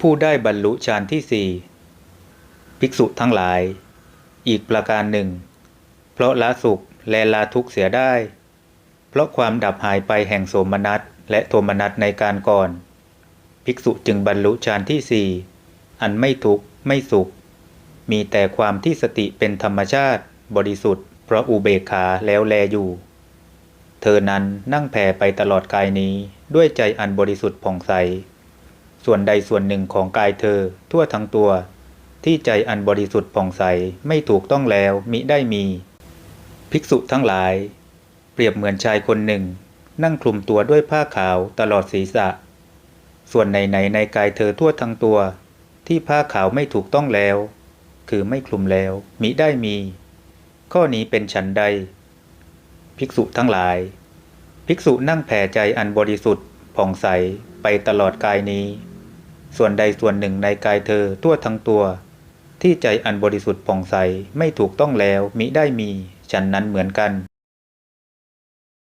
ผู้ได้บรรลุฌานที่สี่ภิกษุทั้งหลาย อีกประการหนึ่ง เพราะละสุขและละทุกข์เสียได้ เพราะความดับหายไปแห่งโสมนัสและโทมนัสในการก่อน ภิกษุจึงบรรลุฌานที่สี่อันไม่ทุกข์ไม่สุข มีแต่ความที่สติเป็นธรรมชาติ บริสุทธิ์เพราะอุเบกขาแล้วแลอยู่ เธอนั้นนั่งแผ่ไปตลอดกายนี้ด้วยใจอันบริสุทธิ์ผ่องใส ส่วนใดส่วนหนึ่งของกายเธอ ทั่วทั้งตัว ที่ใจอันบริสุทธิ์ผ่องใสไม่ถูกต้องแล้วมิได้มี ภิกษุทั้งหลาย เปรียบเหมือนชายคนหนึ่ง นั่งคลุมตัวด้วยผ้าขาวตลอดศีรษะ ส่วนไหนไหนในกายเธอทั่วทั้งตัว ที่ผ้าขาวไม่ถูกต้องแล้ว คือไม่คลุมแล้วมิได้มี ข้อนี้เป็นฉันใด ภิกษุทั้งหลาย ภิกษุนั่งแผ่ใจอันบริสุทธิ์ผ่องใสไปตลอดกายนี้ ส่วนใดส่วนหนึ่งในกายเธอทั่วทั้งตัว ที่ใจอันบริสุทธิ์ผ่องใสไม่ถูกต้องแล้วมิได้มี ฉันนั้นเหมือนกัน